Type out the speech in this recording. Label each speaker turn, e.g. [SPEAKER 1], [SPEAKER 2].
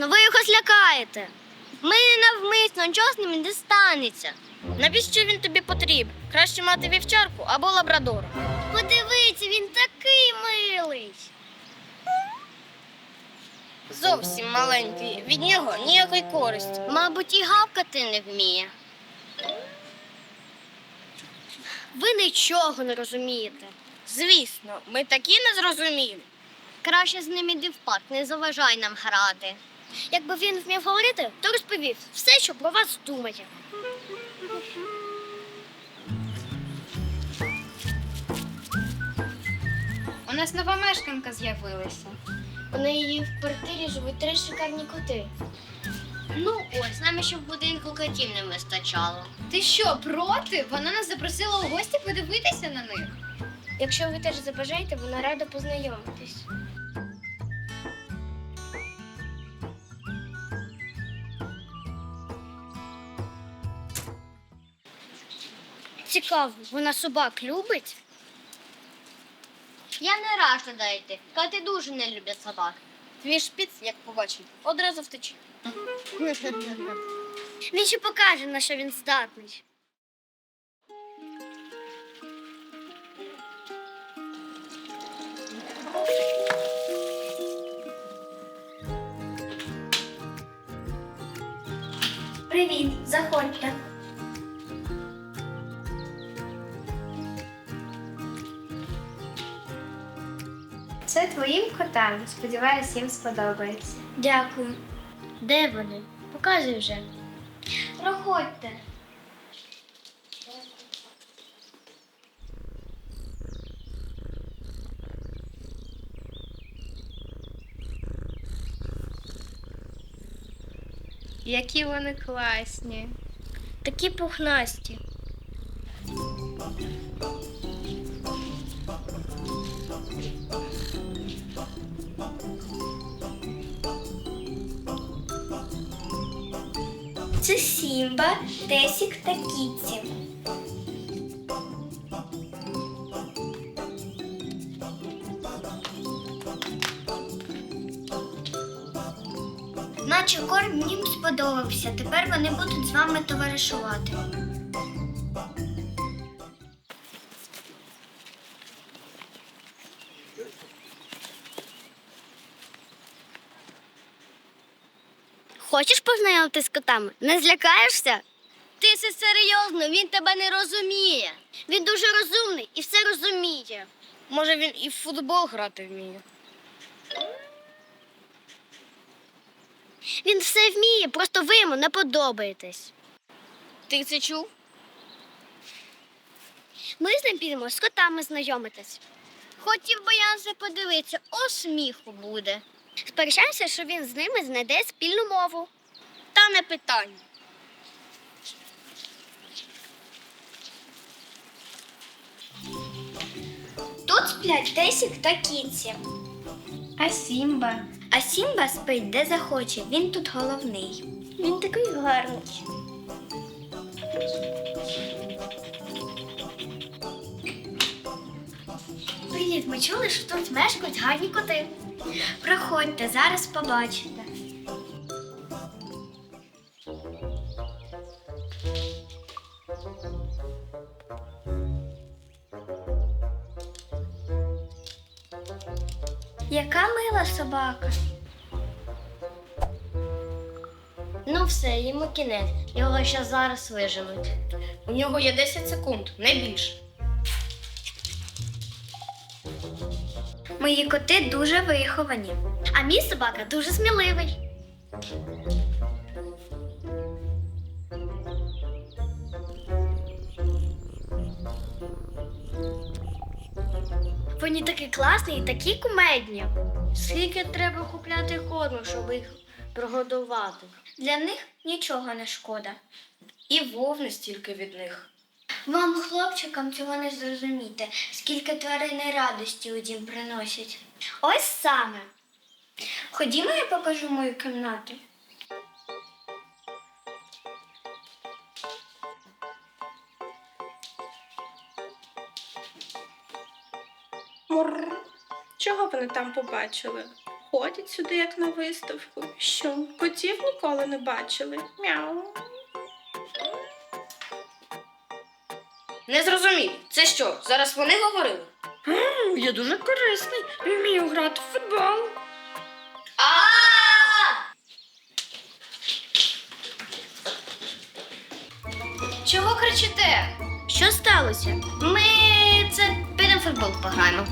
[SPEAKER 1] Обережно, ви його злякаєте. Ми навмисно, нічого з ним не станеться.
[SPEAKER 2] Навіщо він тобі потрібен? Краще мати вівчарку або лабрадора.
[SPEAKER 1] Подивіться, він такий милий.
[SPEAKER 2] Зовсім маленький. Від нього ніякої користі.
[SPEAKER 1] Мабуть, і гавкати не вміє. Ви нічого не розумієте.
[SPEAKER 2] Звісно, ми такі незрозумілі.
[SPEAKER 1] Краще з ним іди в парк, не заважай нам грати. Якби він вмів говорити, то розповів все, що про вас думає.
[SPEAKER 3] У нас нова мешканка з'явилася.
[SPEAKER 1] У неї в квартирі живуть три шикарні коти. Ну ось, нам ще в будинку котів не вистачало.
[SPEAKER 3] Ти що, проти? Вона нас запросила у гості подивитися на них.
[SPEAKER 1] Якщо ви теж забажаєте, вона рада познайомитись. Цікаво, вона собак любить? Я не раджу дайте. Коти дуже не люблять собак.
[SPEAKER 2] Твій шпіц, як побачить, одразу втече.
[SPEAKER 1] Він ще покаже, на що він здатний. Привіт, заходьте.
[SPEAKER 3] Це твоїм котам. Сподіваюсь, їм сподобається.
[SPEAKER 1] Дякую. Де вони? Показуй вже. Проходьте.
[SPEAKER 3] Які вони класні.
[SPEAKER 1] Такі пухнасті. Це Сімба, Тесік та Кітті. Наче корм їм сподобався. Тепер вони будуть з вами товаришувати. Хочеш познайомитись з котами? Не злякаєшся? Ти це серйозно, він тебе не розуміє. Він дуже розумний і все розуміє.
[SPEAKER 2] Може, він і в футбол грати вміє.
[SPEAKER 1] Він все вміє, просто ви йому не подобаєтесь.
[SPEAKER 2] Ти це чув?
[SPEAKER 1] Ми з ним підемо з котами знайомитись. Хотів би я подивитися, о сміху буде. Сперечаємося, що він з ними знайде спільну мову.
[SPEAKER 2] Та не питання.
[SPEAKER 1] Тут сплять Тесік та Кіці.
[SPEAKER 3] А Сімба?
[SPEAKER 1] А Сімба спить де захоче, він тут головний. Він такий гарний. Привіт, ми чули, що тут мешкають гарні коти. Проходьте, зараз побачите. Яка мила собака? Ну все, йому кінець. Його ще зараз виженуть.
[SPEAKER 2] У нього є 10 секунд, не більше.
[SPEAKER 1] Мої коти дуже виховані. А мій собака дуже сміливий. Вони такі класні і такі кумедні. Скільки треба купляти корму, щоб їх прогодувати? Для них нічого не шкода.
[SPEAKER 2] І вовни стільки від них.
[SPEAKER 1] Вам, хлопчикам, цього не зрозуміти, скільки тварини радості у дім приносять. Ось саме. Ходімо, я покажу мою кімнату.
[SPEAKER 4] Мур. Чого вони там побачили? Ходять сюди, як на виставку. Що, котів ніколи не бачили? Мяу.
[SPEAKER 2] Не зрозумів. Це що, зараз вони говорили?
[SPEAKER 4] Я дуже корисний. Вмію грати в футбол.
[SPEAKER 3] Чого кричите?
[SPEAKER 1] Що сталося? Ми це підемо футбол пограємо.